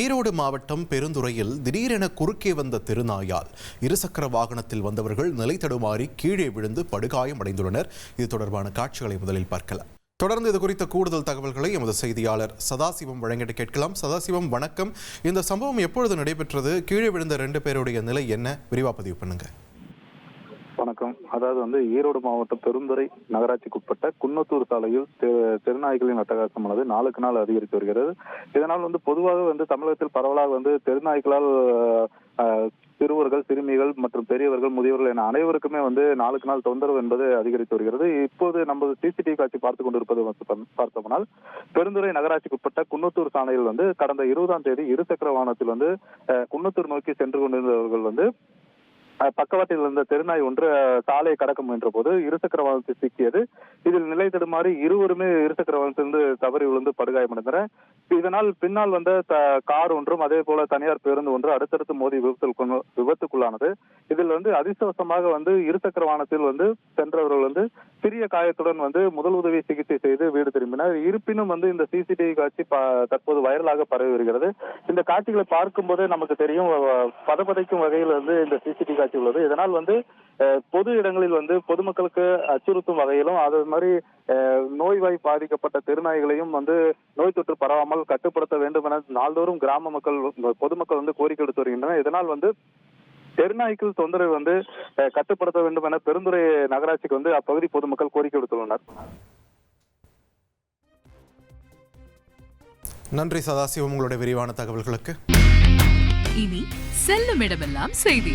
ஈரோடு மாவட்டம் பெருந்துறையில் திடீரென குறுக்கே வந்த திருநாயால். இருசக்கர வாகனத்தில் வந்தவர்கள் நிலை தடுமாறி கீழே விழுந்து படுகாயம் அடைந்துள்ளனர். இது தொடர்பான காட்சிகளை முதலில் பார்க்கலாம். தொடர்ந்து இது குறித்த கூடுதல் தகவல்களை எமது செய்தியாளர் சதாசிவம் வழங்கிட்டு கேட்கலாம். சதாசிவம் வணக்கம். இந்த சம்பவம் எப்பொழுது நடைபெற்றது? கீழே விழுந்த ரெண்டு பேருடைய நிலை என்ன? விரிவா பதிவு பண்ணுங்கள் அதாவது வந்து ஈரோடு மாவட்டம் பெருந்துறை நகராட்சிக்குட்பட்ட குன்னத்தூர் சாலையில் தெ- தெருநாய்களின் அட்டகாசமானது நாளுக்கு நாள் அதிகரித்து வருகிறது. இதனால் வந்து பொதுவாக வந்து தமிழகத்தில் பரவலாக வந்து தெருநாய்களால் சிறுவர்கள் சிறுமிகள் மற்றும் பெரியவர்கள் முதியவர்கள் என அனைவருக்குமே வந்து நாளுக்கு நாள் தொந்தரவு என்பது அதிகரித்து வருகிறது. இப்போது நமது சிசிடிவி காட்சி பார்த்து கொண்டிருப்பது வந்து பார்த்தோம்னால் பெருந்துறை நகராட்சிக்குட்பட்ட குன்னத்தூர் சாலையில் வந்து கடந்த இருபதாம் தேதி இருசக்கர வாகனத்தில் வந்து குன்னத்தூர் நோக்கி சென்று கொண்டிருந்தவர்கள் வந்து பக்கவாட்டில் இருந்த தெருநாய் ஒன்று சாலையை கடக்க முயன்ற போது இருசக்கர வாகனத்தில் சிக்கியது. இதில் நிலை தடுமாறி இருவருமே இருசக்கர வாகனத்திலிருந்து தவறி விழுந்து படுகாயமடைந்தனர். இதனால் பின்னால் வந்த த- கார் ஒன்றும் அதே போல தனியார் பேருந்து ஒன்று அடுத்தடுத்து மோதி விபத்தில் விபத்துக்குள்ளானது. இதில் வந்து அதிர்ஷ்டவசமாக வந்து இருசக்கர வாகனத்தில் வந்து சென்றவர்கள் வந்து சிறிய காயத்துடன் வந்து முதல் உதவி சிகிச்சை செய்து வீடு திரும்பினர். இருப்பினும் வந்து இந்த சிசிடிவி காட்சி ப- தற்போது வைரலாக பரவி வருகிறது. இந்த காட்சிகளை பார்க்கும் போதே நமக்கு தெரியும் பதப்பதைக்கும் பதபதைக்கும் வகையில் வந்து இந்த சிசிடிவி காட்சி உள்ளது. இதனால் வந்து பொது இடங்களில் வந்து பொதுமக்களுக்கு அச்சுறுத்தும் வகையிலும் அது மாதிரி நோய்வாய் பாதிக்கப்பட்ட தெருநாய்களையும் வந்து நோய் தொற்று பரவாமல் கட்டுப்படுத்த வேண்டும் என நாள்தோறும் கிராம மக்கள் பொதுமக்கள் வந்து கோரிக்கை எடுத்து வருகின்றனர். இதனால் வந்து தெருநாய்க்கள் தொந்தரவு வந்து கட்டுப்படுத்த வேண்டும் என பெருந்துறை நகராட்சிக்கு வந்து அப்பகுதி பொதுமக்கள் கோரிக்கை விடுத்துள்ளனர். நன்றி சதாசிவம் உங்களுடைய விரிவான தகவல்களுக்கு. இனி செல்லும் இடமெல்லாம் செய்தி.